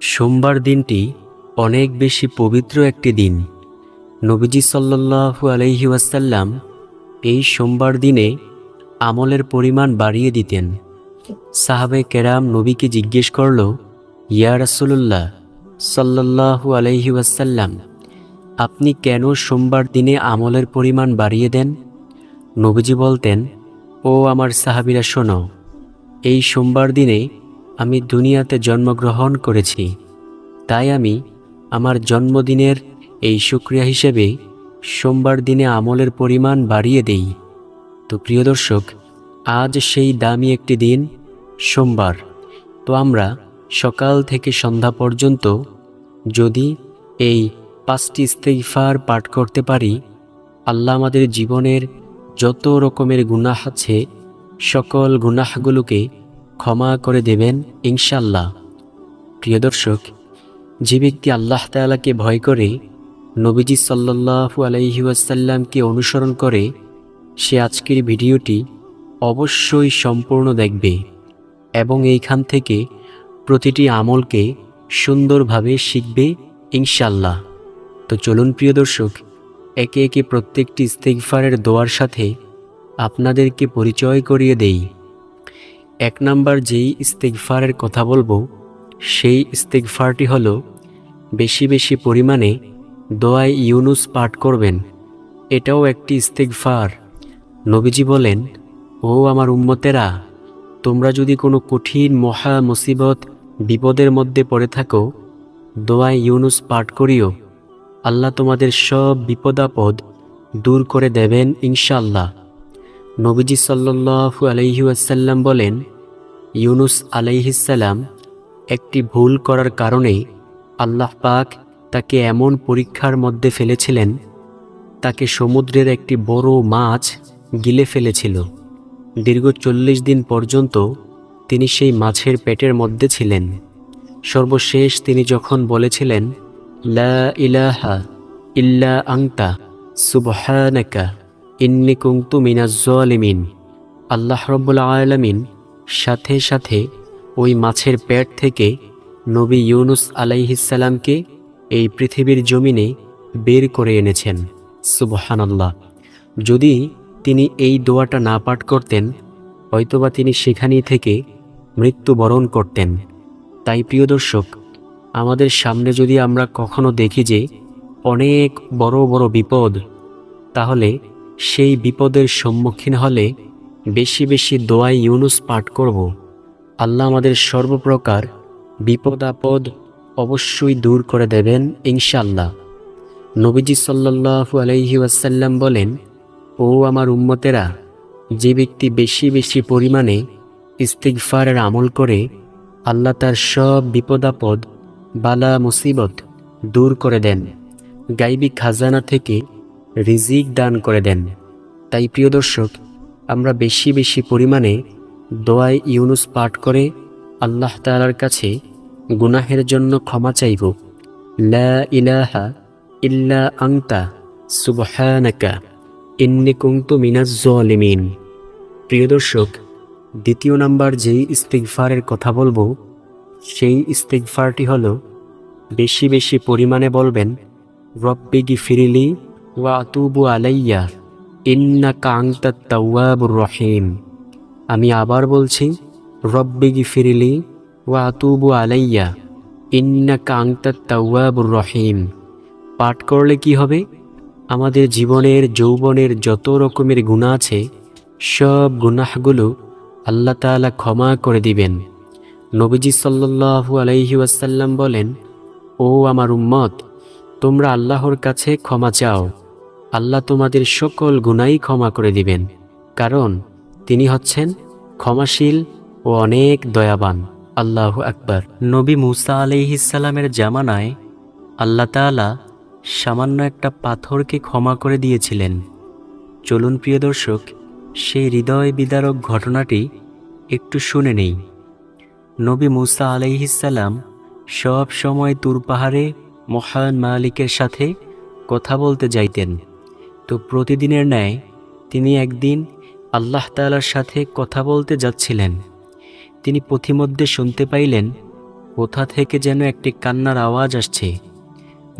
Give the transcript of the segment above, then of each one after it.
সোমবার দিনটি অনেক বেশি পবিত্র একটি দিন। নবীজি সাল্লাল্লাহু আলাইহি ওয়াসাল্লাম এই সোমবার দিনে আমলের পরিমাণ বাড়িয়ে দিতেন। সাহাবে কেরাম নবীকে জিজ্ঞেস করল, ইয়া রাসূলুল্লাহ সাল্লাল্লাহু আলাইহি ওয়াসাল্লাম, আপনি কেন সোমবার দিনে আমলের পরিমাণ বাড়িয়ে দেন? নবীজি বলতেন, ও আমার সাহাবিরা, শোনো, এই সোমবার দিনে আমি দুনিয়াতে জন্মগ্রহণ করেছি। তাই আমি আমার জন্মদিনের এই শুক্রিয়া হিসেবে সোমবার দিনে আমলের পরিমাণ বাড়িয়ে দেই। তো প্রিয় দর্শক, আজ সেই দামি একটি দিন, সোমবার। তো আমরা সকাল থেকে সন্ধ্যা পর্যন্ত যদি এই পাঁচটি ইস্তেগফার পাঠ করতে পারি, আল্লাহ আমাদের জীবনের যত রকমের গুনাহ আছে, সকল গুনাহগুলোকে ক্ষমা করে দেবেন ইনশাল্লাহ প্রিয় দর্শক, যে ব্যক্তি আল্লাহ তাআলাকে ভয় করে, নবীজি সাল্লাল্লাহু আলাইহি ওয়াসাল্লামকে অনুসরণ করে, সে আজকের ভিডিওটি অবশ্যই সম্পূর্ণ দেখবে এবং এইখান থেকে প্রতিটি আমলকে সুন্দরভাবে শিখবে ইনশাল্লাহ তো চলুন প্রিয় দর্শক, একে একে প্রত্যেকটি ইস্তেগফারের দোয়ার সাথে আপনাদেরকে পরিচয় করিয়ে দেই। এক নাম্বার যেই ইস্তেগফারের কথা বলব, সেই ইস্তেগফারটি হলো, বেশি বেশি পরিমাণে দোয়ায় ইউনুস পাঠ করবেন। এটাও একটি ইস্তেগফার। নবীজি বলেন, ও আমার উম্মতেরা, তোমরা যদি কোনো কঠিন মহা মুসিবত, বিপদের মধ্যে পড়ে থাকো, দোয়ায় ইউনুস পাঠ করিও। আল্লাহ তোমাদের সব বিপদাপদ দূর করে দেবেন ইনশাল্লাহ নবীজি সাল্লু আলহি আসাল্লাম বলেন, ইউনুস আলাইহিসাল্লাম একটি ভুল করার কারণে আল্লাহ পাক তাকে এমন পরীক্ষার মধ্যে ফেলেছিলেন, তাকে সমুদ্রের একটি বড় মাছ গিলে ফেলেছিল। দীর্ঘ চল্লিশ দিন পর্যন্ত তিনি সেই মাছের পেটের মধ্যে ছিলেন। সর্বশেষ তিনি যখন বলেছিলেন, লা ইলাহা ইল্লা আংতা সুবহানাকা ইন্নি কুংতু মিনাজ্জলিমিন আল্লাহ রব্বুল আলামিন সাথে সাথে ওই মাছের পেট থেকে নবী ইউনুস আলাইহিসাল্লামকে এই পৃথিবীর জমিনে বের করে এনেছেন। সুবহানাল্লাহ। যদি তিনি এই দোয়াটা না পাঠ করতেন, হয়তোবা তিনি সেখানেই থেকে মৃত্যুবরণ করতেন। তাই প্রিয় দর্শক, আমাদের সামনে যদি আমরা কখনো দেখি যে অনেক বড় বড় বিপদ, তাহলে সেই বিপদের সম্মুখীন হলে বেশি বেশি দোয়াই ইউনুস পাঠ করব। আল্লাহ আমাদের সর্বপ্রকার বিপদ আপদ অবশ্যই দূর করে দেবেন ইনশাল্লাহ নবীজি সাল্লাহু আলাইহি ওয়াসাল্লাম বলেন, ও আমার উম্মতেরা, যে ব্যক্তি বেশি বেশি পরিমাণে ইস্তিগফারের আমল করে, আল্লাহ তার সব বিপদাপদ বালা মুসিবত দূর করে দেন। গাইবি খাজানা থেকে রিজিক দান করে দেন। তাই প্রিয় দর্শক, আমরা বেশি বেশি পরিমাণে দোয়ায় ইউনুস পাঠ করে আল্লাহ তালার কাছে গুনাহের জন্য ক্ষমা চাইব। লা ইলাহা ইল্লা আংতা সুবহানাকা, ইন্নি কুংতু মিনাজ জলিমিন প্রিয় দর্শক, দ্বিতীয় নাম্বার যেই ইস্তিগফারের কথা বলব, সেই ইস্তিগফারটি হলো, বেশি বেশি পরিমাণে বলবেন, রব্বি গিফিরিলি ওয়া আতুবু আলাইয়া ইন্না কাংতা রহিম আমি আবার বলছি, রব্বি গিফিরিলি, ওয়া আতুবু আলাইয়া ইন্না কাংতা তাওয়াবুর রহিম পাঠ করলে কি হবে? আমাদের জীবনের, যৌবনের যত রকমের গুণা আছে, সব গুনাহগুলো আল্লাহ তাআলা ক্ষমা করে দিবেন। নবীজি সাল্লাল্লাহু আলাইহি ওয়াসাল্লাম বলেন, ও আমার উম্মত, তোমরা আল্লাহর কাছে ক্ষমা চাও। আল্লাহ তোমাদের সকল গুনাই ক্ষমা করে দিবেন, কারণ তিনি হচ্ছেন ক্ষমাশীল ও অনেক দয়াবান। আল্লাহ আকবার। নবী মুসা আলাইহিসাল্লামের জামানায় আল্লাহ তাআলা সামান্য একটা পাথরকে ক্ষমা করে দিয়েছিলেন। চলুন প্রিয় দর্শক, সেই হৃদয় বিদারক ঘটনাটি একটু শুনে নেই। নবী মুসা আলাইহিসাল্লাম সব সময় তুর পাহাড়ে মহান মালিকের সাথে কথা বলতে যাইতেন। তো প্রতিদিনের ন্যায় তিনি একদিন আল্লাহ তাআলার সাথে কথা বলতে যাচ্ছিলেন। তিনি পথিমধ্যে শুনতে পাইলেন, কোথা থেকে যেন একটি কান্নার আওয়াজ আসছে।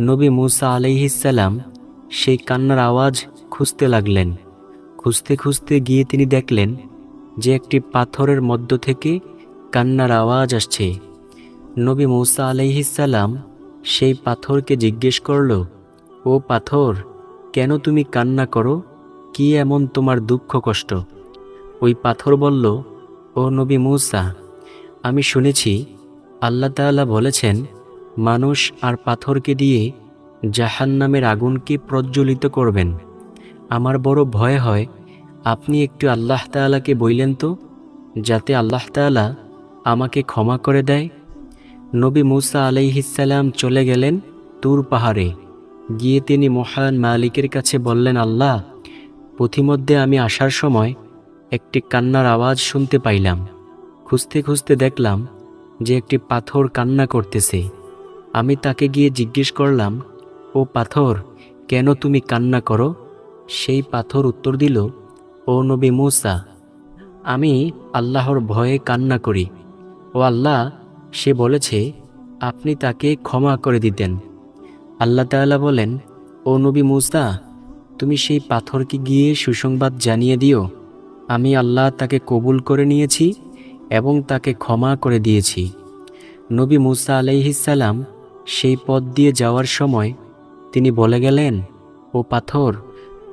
নবী মুসা আলাইহিসাল্লাম সেই কান্নার আওয়াজ খুঁজতে লাগলেন। খুঁজতে খুঁজতে গিয়ে তিনি দেখলেন যে একটি পাথরের মধ্য থেকে কান্নার আওয়াজ আসছে। নবী মৌসা আলাইহিসাল্লাম সেই পাথরকে জিজ্ঞেস করল, ও পাথর কেন তুমি কান্না করো? কি এমন তোমার দুঃখ কষ্ট? ওই পাথর বলল, ও নবী মৌসা, আমি শুনেছি, আল্লাহ তাআলা বলেছেন, মানুষ আর পাথরকে দিয়ে জাহান নামের আগুনকে প্রজ্বলিত করবেন। আমার বড় ভয় হয়, আপনি একটু আল্লাহ তাআলাকে বইলেন তো, যাতে আল্লাহ তাআলা আমাকে ক্ষমা করে দেয়। নবী মুসা আলাইহিসাল্লাম চলে গেলেন তুর পাহাড়ে। গিয়ে তিনি মহান মালিকের কাছে বললেন, আল্লাহ, পথিমধ্যে আমি আসার সময় একটি কান্নার আওয়াজ শুনতে পাইলাম। খুঁজতে খুঁজতে দেখলাম যে একটি পাথর কান্না করতেছে। আমি তাকে গিয়ে জিজ্ঞেস করলাম, ও পাথর, কেন তুমি কান্না করো? সেই পাথর উত্তর দিল, ও নবী মুসা, আমি আল্লাহর ভয়ে কান্না করি। ও আল্লাহ, সে বলেছে, আপনি তাকে ক্ষমা করে দিতেন। আল্লাহ তাআলা বলেন, ও নবী মুসা, তুমি সেই পাথরকে গিয়ে সুসংবাদ জানিয়ে দিও। আমি আল্লাহ তাকে কবুল করে নিয়েছি এবং তাকে ক্ষমা করে দিয়েছি। নবী মুসা আলাইহিসাল্লাম সেই পথ দিয়ে যাওয়ার সময় তিনি বলে গেলেন, ও পাথর,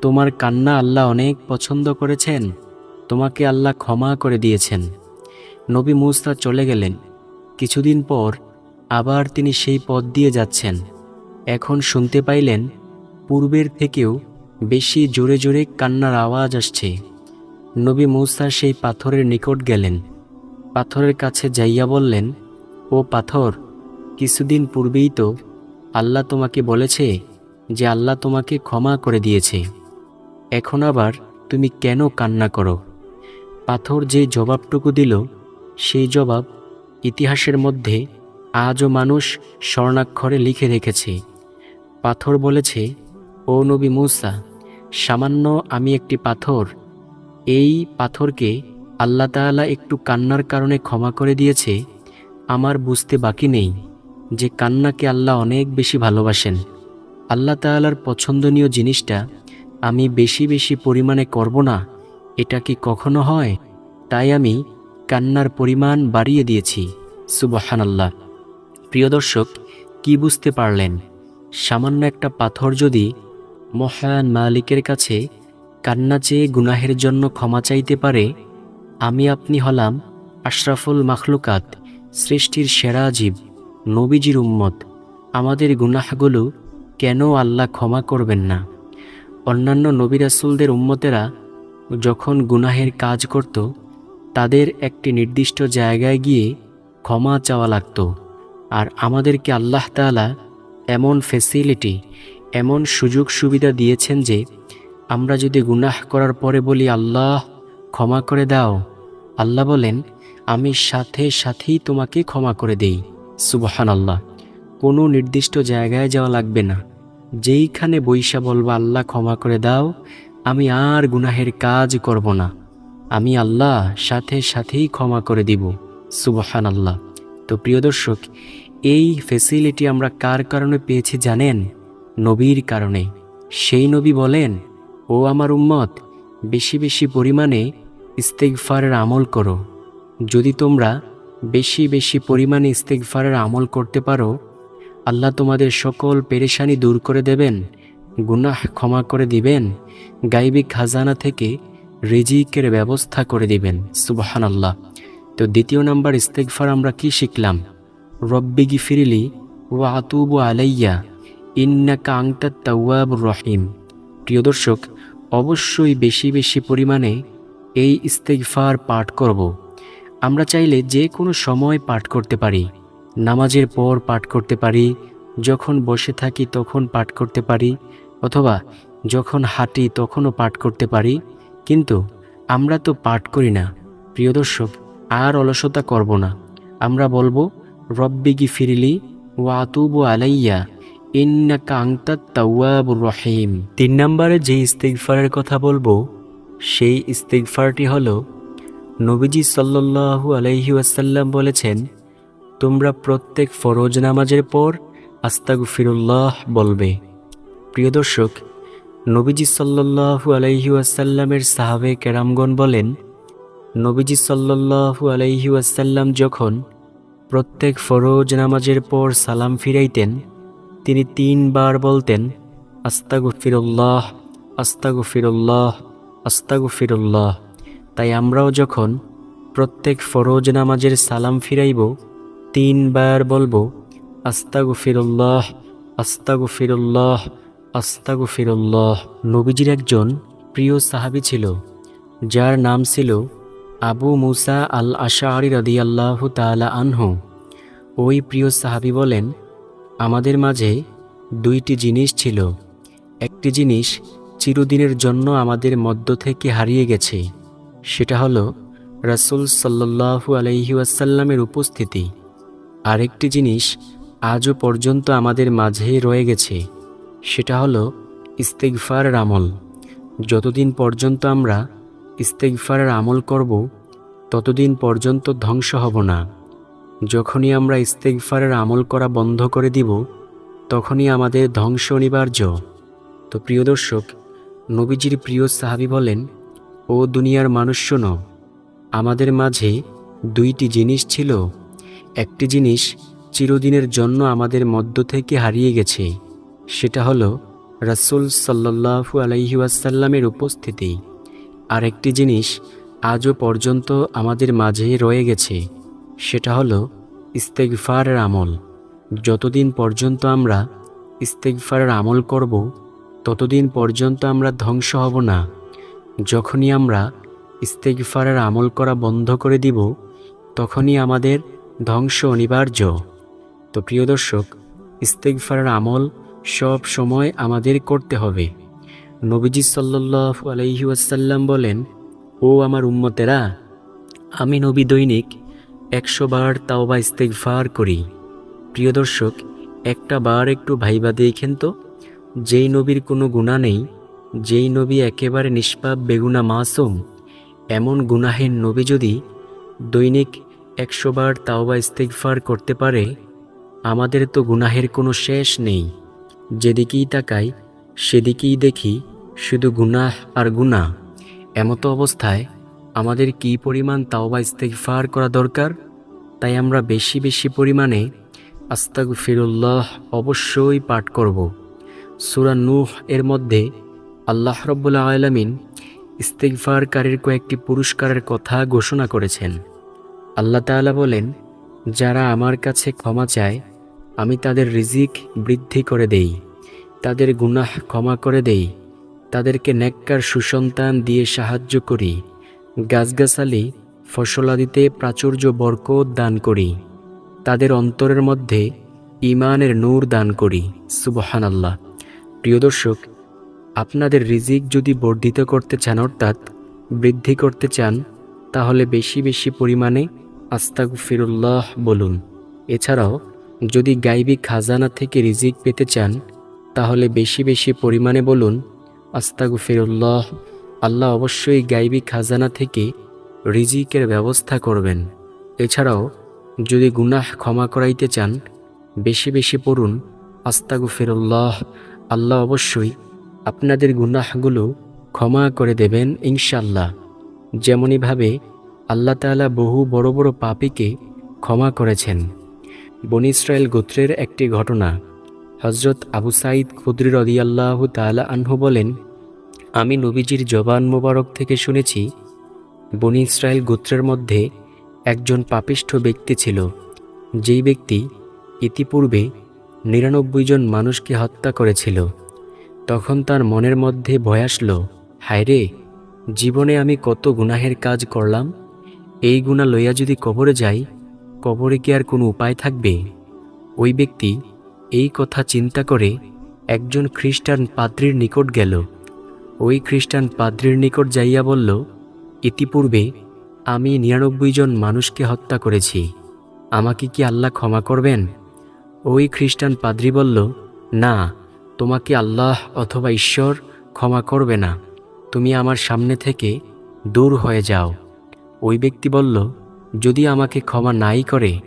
তোমার কান্না আল্লাহ অনেক পছন্দ করেছেন, তোমাকে আল্লাহ ক্ষমা করে দিয়েছেন। নবী মুসা চলে গেলেন। কিছুদিন পর আবার তিনি সেই পথ দিয়ে যাচ্ছেন। এখন শুনতে পাইলেন, পূর্বের থেকেও বেশি জোরে জোরে কান্নার আওয়াজ আসছে। নবী মৌসা সেই পাথরের নিকট গেলেন। পাথরের কাছে যাইয়া বললেন, ও পাথর, কিছুদিন পূর্বেই তো আল্লাহ তোমাকে বলেছে যে আল্লাহ তোমাকে ক্ষমা করে দিয়েছে। এখন আবার তুমি কেন কান্না করো? পাথর যে জবাবটুকু দিল, সেই জবাব ইতিহাসের মধ্যে আজও মানুষ স্বর্ণাক্ষরে লিখে রেখেছে। পাথর বলেছে, ও নবী মুসা, সামান্য আমি একটি পাথর। এই পাথরকে আল্লাহ তাআলা একটু কান্নার কারণে ক্ষমা করে দিয়েছে, আমার বুঝতে বাকি নেই যে কান্নাকে আল্লাহ অনেক বেশি ভালোবাসেন। আল্লাহ তাআলার পছন্দনীয় জিনিসটা আমি বেশি বেশি পরিমাণে করব না, এটা কি কখনো হয়? তাই আমি কান্নার পরিমাণ বাড়িয়ে দিয়েছি সুবহান আল্লাহ প্রিয় দর্শক, কি বুঝতে পারলেন? সামান্য একটা পাথর যদি মহান মালিকের কাছে কান্না চেয়ে গুনাহের জন্য ক্ষমা চাইতে পারে, আমি আপনি হলাম আশরাফুল মাখলুকাত, সৃষ্টির সেরা জীব, নবীজির উম্মত। আমাদের গুনাহগুলো কেন আল্লাহ ক্ষমা করবেন না? অন্যান্য নবী রাসূলদের উম্মতেরা যখন গুনাহের কাজ করত, তাদের একটি নির্দিষ্ট জায়গায় গিয়ে ক্ষমা চাওয়া লাগত। আর আমাদেরকে আল্লাহ তাআলা এমন ফেসিলিটি এমন সুযোগ সুবিধা দিয়েছেন যে, আমরা যদি গুনাহ করার পরে বলি, আল্লাহ, ক্ষমা করে দাও। আল্লাহ বলেন, আমি সাথে সাথেই তোমাকে ক্ষমা করে দেই। সুবহান আল্লাহ কোনো নির্দিষ্ট জায়গায় যাওয়া লাগবে না। যেইখানে বৈশা বলব, আল্লাহ, ক্ষমা করে দাও, আমি আর গুনাহের কাজ করব না। আমি আল্লাহ সাথে সাথেই ক্ষমা করে দিব। সুবহান আল্লাহ তো প্রিয় দর্শক এই ফেসিলিটি আমরা কার কারণে পেয়েছি জানেন? নবীর কারণে। সেই নবী বলেন, ও আমার উম্মত, বেশি বেশি পরিমাণে ইস্তেগফারের আমল করো। যদি তোমরা বেশি বেশি পরিমাণে ইস্তেগফারের আমল করতে পারো, আল্লাহ তোমাদের সকল পেরেশানি দূর করে দেবেন, গুনাহ ক্ষমা করে দিবেন গাইবিক খাজানা থেকে রিজিকের ব্যবস্থা করে দিবেন। সুবহান আল্লাহ তো দ্বিতীয় নাম্বার ইস্তেগফার আমরা কি শিখলাম? রব্বি গিফিরিলি ও আতুবু আলাইয়া, ইন্নাকা আংতা তাওয়াব রহিম। প্রিয় দর্শক, অবশ্যই বেশি বেশি পরিমাণে এই ইস্তেগফার পাঠ করব। আমরা চাইলে যে কোনো সময় পাঠ করতে পারি। নামাজের পর পাঠ করতে পারি, যখন বসে থাকি তখন পাঠ করতে পারি, অথবা যখন হাঁটি তখনও পাঠ করতে পারি, কিন্তু আমরা তো পাঠ করি না। প্রিয় দর্শক, আর অলসতা করব না। আমরা বলব রব্বিগি ফিরিলি ওয়াতুবু আলাইয়া, ইন্নাকা আংতা তাওয়াবুর রহিম। তিন নম্বরে যে ইস্তেগফারের কথা বলব, সেই ইস্তেগফারটি হল, নবীজি সাল্লাল্লাহু আলাইহি ওয়াসাল্লাম বলেছেন, তোমরা প্রত্যেক ফরজ নামাজের পর আস্তাগু ফিরুল্লাহ বলবে। প্রিয় দর্শক, নবীজি সাল্লাল্লাহু আলাইহি ওয়াসাল্লামের সাহাবে কেরামগণ বলেন, নবীজি সাল্লাল্লাহু আলাইহি ওয়াসাল্লাম যখন প্রত্যেক ফরজ নামাজের পর সালাম ফিরাইতেন। তিনি তিনবার বলতেন আস্তাগু ফিরুল্লাহ আস্তাগু ফিরুল্লাহ আস্তাগু ফিরুল্লাহ তাই আমরাও যখন প্রত্যেক ফরজ নামাজের সালাম ফিরাইব, তিনবার বলব আস্তাগু ফিরুল্লাহ আস্তাগু ফিরুল্লাহ আস্তাগু ফিরুল্লাহ নবীজির একজন প্রিয় সাহাবি ছিল, যার নাম ছিল আবু মুসা আল আশারি রদিয়াল্লাহ তালা আনহু। ওই প্রিয় সাহাবি বলেন, আমাদের মাঝে দুইটি জিনিস ছিল। একটি জিনিস চিরদিনের জন্য আমাদের মধ্য থেকে হারিয়ে গেছে। সেটা হলো রাসুল সাল্লাহু আলহি আসাল্লামের উপস্থিতি। আরেকটি জিনিস আজও পর্যন্ত আমাদের মাঝে রয়ে গেছে। সেটা হলো ইস্তেকফারের আমল। যতদিন পর্যন্ত আমরা ইস্তেকফারের আমল করব, ততদিন পর্যন্ত ধ্বংস হব না। যখনই আমরা ইস্তেকফারের আমল করা বন্ধ করে দিব, তখনই আমাদের ধ্বংস অনিবার্য। তো প্রিয় দর্শক, নবীজির প্রিয় সাহাবি বলেন, ও দুনিয়ার মানুষ শোনো, আমাদের মাঝে দুইটি জিনিস ছিল। একটি জিনিস চিরদিনের জন্য আমাদের মধ্য থেকে হারিয়ে গেছে, সেটা হলো রাসুল সাল্লাহু আলাইহি ওয়াসাল্লামের উপস্থিতি। আর একটি জিনিস আজও পর্যন্ত আমাদের মাঝে রয়ে গেছে, সেটা হলো ইস্তেকফারের আমল। যতদিন পর্যন্ত আমরা ইস্তেকফারের আমল করব, ততদিন পর্যন্ত আমরা ধ্বংস হব না। যখনই আমরা ইস্তেকফারের আমল করা বন্ধ করে দিব, তখনই আমাদের ধ্বংস অনিবার্য। তো প্রিয় দর্শক ইস্তেকফারের আমল সব সময় আমাদের করতে হবে। নবীজি সাল্লাহ আলাইহি ওয়াসাল্লাম বলেন, ও আমার উম্মতেরা, আমি নবী দৈনিক একশো বার তাওবা ইস্তেকফার করি। প্রিয় দর্শক, একটা বার একটু ভাইবা দেখেন তো, যেই নবীর কোনো গুণা নেই, যেই নবী একেবারে নিষ্পাপ, বেগুনা মাসুম, এমন গুনাহের নবী যদি দৈনিক একশো বার তাওবা ইস্তেকফার করতে পারে, আমাদের তো গুনাহের কোনো শেষ নেই। যেদিকেই তাকাই, সেদিকেই দেখি শুধু গুনাহ আর গুনাহ, এমতো অবস্থায় আমাদের কি পরিমাণ তাওবা ইস্তেকফার করা দরকার? তাই আমরা বেশি বেশি পরিমাণে আস্তাক ফিরুল্লাহ অবশ্যই পাঠ করব। সুরা নূহ এর মধ্যে আল্লাহ রব্বুল্লা আলমিন ইস্তেকফারকারীর কয়েকটি পুরস্কারের কথা ঘোষণা করেছেন। আল্লাহ তাআলা বলেন, যারা আমার কাছে ক্ষমা চায়, আমি তাদের রিজিক বৃদ্ধি করে দেই, তাদের গুনাহ ক্ষমা করে দেই। তাদেরকে নেককার সুসন্তান দিয়ে সাহায্য করি, গাছগাছালি ফসলাদিতে প্রাচুর্য বরকত দান করি, তাদের অন্তরের মধ্যে ইমানের নূর দান করি সুবহান আল্লাহ প্রিয় দর্শক, আপনাদের রিজিক যদি বর্ধিত করতে চান অর্থাৎ বৃদ্ধি করতে চান, তাহলে বেশি বেশি পরিমাণে আস্তাগ ফিরুল্লাহ বলুন। এছাড়াও, যদি গাইবী খাজানা থেকে রিজিক পেতে চান, তাহলে বেশি বেশি পরিমাণে বলুন আস্তাগ ফিরুল্লাহ আল্লাহ অবশ্যই গাইবি খাজানা থেকে রিজিকের ব্যবস্থা করবেন। এছাড়াও, যদি গুনাহ ক্ষমা করাইতে চান, বেশি বেশি পড়ুন আস্তাগু ফিরুল্লাহ আল্লাহ অবশ্যই আপনাদের গুনাহগুলো ক্ষমা করে দেবেন ইনশাল্লাহ যেমনইভাবে আল্লাহ তাআলা বহু বড় বড় পাপীকে ক্ষমা করেছেন। বনি ইসরায়েল গোত্রের একটি ঘটনা। হজরত আবু সাইদ খুদ্রি রদিয়াল্লাহ তালা আনহু বলেন, আমি নবীজির জবান মোবারক থেকে শুনেছি, বনি ইসরায়েল গোত্রের মধ্যে একজন পাপিষ্ঠ ব্যক্তি ছিল, যেই ব্যক্তি ইতিপূর্বে নিরানব্বই জন মানুষকে হত্যা করেছিল। তখন তার মনের মধ্যে ভয় আসলো হায়রে জীবনে আমি কত গুনাহের কাজ করলাম, এই গুণা লইয়া যদি কবরে যাই, কবরে কি আর কোনো উপায় থাকবে? ওই ব্যক্তি এই কথা চিন্তা করে একজন খ্রিস্টান পাদ্রির নিকট গেল। ওই খ্রিস্টান পাদ্রির নিকট যাইয়া বলল, ইতিপূর্বে আমি নিরানব্বই জন মানুষকে হত্যা করেছি। আমাকে কি আল্লাহ ক্ষমা করবেন? ওই খ্রিস্টান পাদ্রি বলল, না, তোমাকে আল্লাহ অথবা ঈশ্বর ক্ষমা করবে না। তুমি আমার সামনে থেকে দূর হয়ে যাও। ওই ব্যক্তি বলল, যদি আমাকে ক্ষমা নাই করে,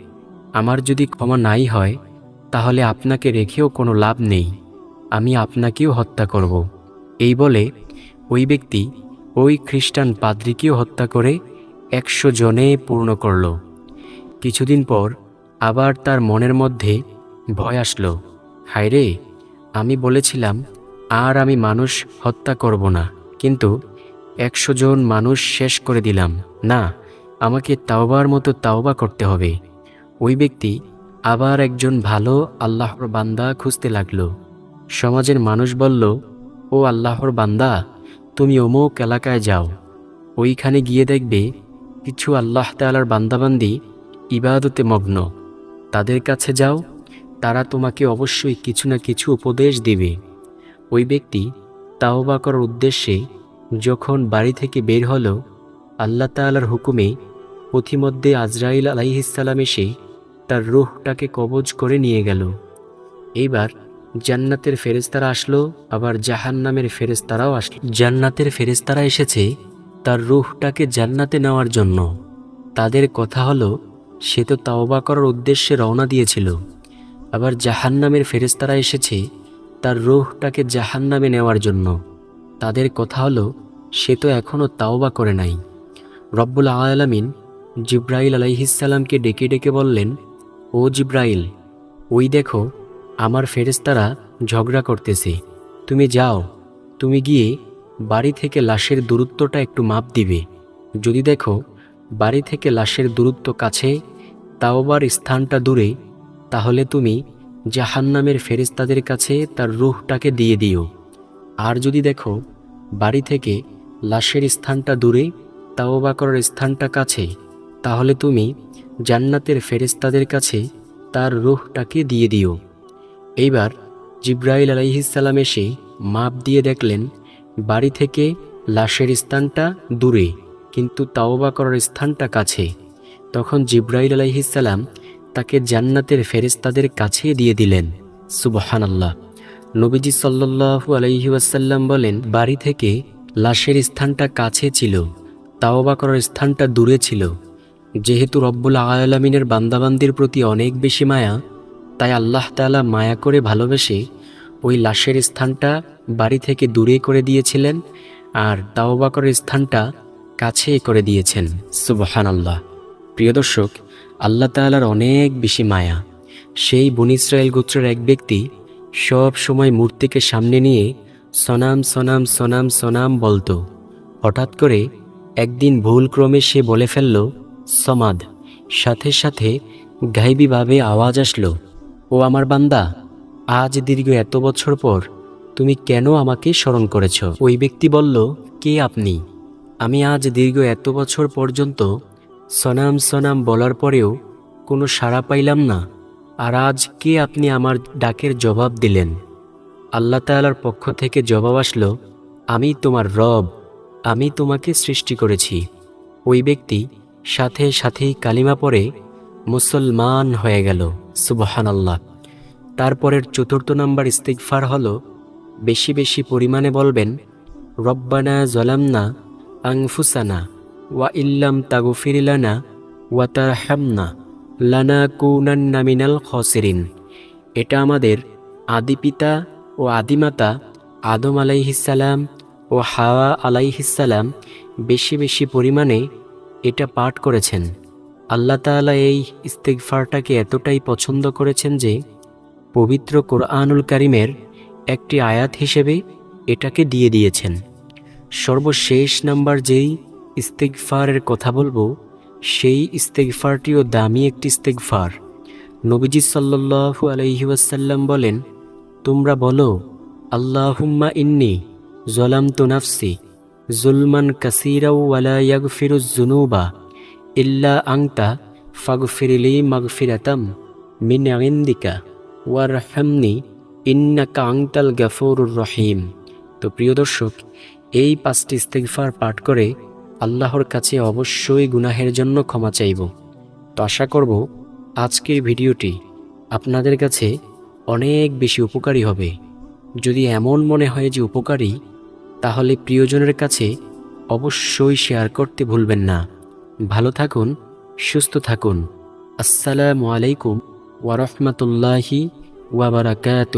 আমার যদি ক্ষমা নাই হয় তাহলে আপনাকে রেখেও কোনো লাভ নেই। আমি আপনাকেও হত্যা করব। এই বলে ওই ব্যক্তি ওই খ্রিস্টান পাদ্রিকেও হত্যা করে একশো জনে পূর্ণ করল। কিছুদিন পর আবার তার মনের মধ্যে ভয় আসলো। হায়রে আমি বলেছিলাম, আর আমি মানুষ হত্যা করব না, কিন্তু একশো জন মানুষ শেষ করে দিলাম। না, আমাকে তাওবার মতো তাওবা করতে হবে। ওই ব্যক্তি আবার একজন ভালো আল্লাহর বান্দা খুঁজতে লাগল। সমাজের মানুষ বলল, ও আল্লাহর বান্দা, তুমি অমুক এলাকায় যাও। ওইখানে গিয়ে দেখবে কিছু আল্লাহ তালার বান্দাবান্দি ইবাদতে মগ্ন। তাদের কাছে যাও, তারা তোমাকে অবশ্যই কিছু না কিছু উপদেশ দেবে। ওই ব্যক্তি তাওবা করার উদ্দেশ্যে যখন বাড়ি থেকে বের হলো, আল্লাহ তাআলার হুকুমে পথিমধ্যে আজরাইল আলাইহিসাল্লাম এসে তার রুহটাকে কবজ করে নিয়ে গেল। এইবার জান্নাতের ফেরেস্তারা আসলো, আবার জাহান্নামের ফেরেস্তারাও আসলো। জান্নাতের ফেরেস্তারা এসেছে তার রুহটাকে জান্নাতে নেওয়ার জন্য। তাদের কথা হলো, সে তো তাওবা করার উদ্দেশ্যে রওনা দিয়েছিল। আবার জাহান্নামের ফেরেস্তারা এসেছে তার রুহটাকে জাহান্নামে নেওয়ার জন্য। তাদের কথা হলো, সে তো এখনও তাওবা করে নাই। রব্বুল আলামিন জিব্রাইল আলাইহিসাল্লামকে ডেকে ডেকে বললেন ও জিব্রাইল, ওই দেখো, আমার ফেরেস্তারা ঝগড়া করতেছে। তুমি যাও, তুমি গিয়ে বাড়ি থেকে লাশের দূরত্বটা একটু মাপ দিবে। যদি দেখো, বাড়ি থেকে লাশের দূরত্ব কাছে তাওবার স্থানটা দূরে, তাহলে তুমি জাহান্নামের ফেরেস্তাদের কাছে তার রুহটাকে দিয়ে দিও। আর যদি দেখো, বাড়ি থেকে লাশের স্থানটা দূরে তাওবা করার স্থানটা কাছে, তাহলে তুমি জান্নাতের ফেরেস্তাদের কাছে তার রুহটাকে দিয়ে দিও। এইবার জিব্রাইল আলাইহিসাল্লাম এসে মাপ দিয়ে দেখলেন, বাড়ি থেকে লাশের স্থানটা দূরে, কিন্তু তাওবা করার স্থানটা কাছে। তখন জিব্রাইল আলাইহিসাল্লাম তাকে জান্নাতের ফেরেস্তাদের কাছে দিয়ে দিলেন। সুবহান আল্লাহ নবীজি সাল্লু আলাইহি ওয়াসাল্লাম বলেন, বাড়ি থেকে লাশের স্থানটা কাছে ছিল, তাওবা করার স্থানটা দূরে ছিল। যেহেতু রব্বুল আলামিনের বান্দাবান্দির প্রতি অনেক বেশি মায়া, তাই আল্লাহ তাআলা মায়া করে ভালোবেসে ওই লাশের স্থানটা বাড়ি থেকে দূরে করে দিয়েছিলেন আর তাওবা স্থানটা কাছে করে দিয়েছেন। সুবহান আল্লাহ প্রিয় দর্শক, আল্লাহ তাআলার অনেক বেশি মায়া। সেই বন ইসরায়েল গোত্রের এক ব্যক্তি সব সময় মূর্তিকে সামনে নিয়ে সনাম সনাম সনাম সনাম বলতো। হঠাৎ করে একদিন ভুলক্রমে সে বলে ফেলল সমাদ। সাথে সাথে গাইবীভাবে আওয়াজ আসলো, ও আমার বান্দা, আজ দীর্ঘ এত বছর পর তুমি কেন আমাকে স্মরণ করেছ? ওই ব্যক্তি বলল, কে আপনি? আমি আজ দীর্ঘ এত বছর পর্যন্ত সনাম সনাম বলার পরেও কোনো সাড়া পাইলাম না। আর আজ কে আপনি আমার ডাকের জবাব দিলেন? আল্লাহ তাআলার পক্ষ থেকে জবাব আসলো, আমি তোমার রব, আমি তোমাকে সৃষ্টি করেছি। ওই ব্যক্তি সাথে সাথেই কালিমা পরে মুসলমান হয়ে গেল সুবহান আল্লাহ তারপরের চতুর্থ নাম্বার ইস্তিগফার হলো, বেশি বেশি পরিমাণে বলবেন, রব্বানা জলামনা আংফুসানা ওয়া ইল্লাম তাগুফিরিলানা ওয়া তারহামনা লানা কুনান্না মিনাল খসিরিন। এটা আমাদের আদিপিতা ও আদিমাতা আদম আলাইহিসাল্লাম ও হাওয়া আলাইহিসাল্লাম বেশি বেশি পরিমাণে এটা পাঠ করেছেন। আল্লাহ তাআলা এই ইস্তিগফারটাকে এতটাই পছন্দ করেছেন যে, পবিত্র কোরআনুল কারিমের একটি আয়াত হিসেবে এটাকে দিয়ে দিয়েছেন। সর্বশেষ নাম্বার যেই ইস্তেগফারের কথা বলব, সেই ইস্তেগফারটিও দামি একটি ইস্তেগফার। নবীজি সাল্লাল্লাহু আলাইহি ওয়াসাল্লাম বলেন, তোমরা বলো, আল্লাহুম্মা ইন্নি জলাম তো নাফসি। জুলমান কাসীরাও ওয়ালা ইয়াগফিরুজ জুনুবা ইল্লা আংতা ফাগফিরলি মাগফিরাতাম মিন ইন্দিকা ওয়ারহামনি ইন্নাকা আংতাল গাফুরুর রহিম তো প্রিয় দর্শক, এই পাঁচটি ইস্তেগফার পাঠ করে আল্লাহর কাছে অবশ্যই গুনাহের জন্য ক্ষমা চাইব। তো আশা করব আজকের ভিডিওটি আপনাদের কাছে অনেক বেশি উপকারী হবে। যদি এমন মনে হয় যে উপকারী তাহলে প্রিয়জনের কাছে অবশ্যই শেয়ার করতে ভুলবেন না। ভালো থাকুন, সুস্থ থাকুন। আসসালামু আলাইকুম ওয়ারহমতুল্লাহি ওয়াবারাকাতুহ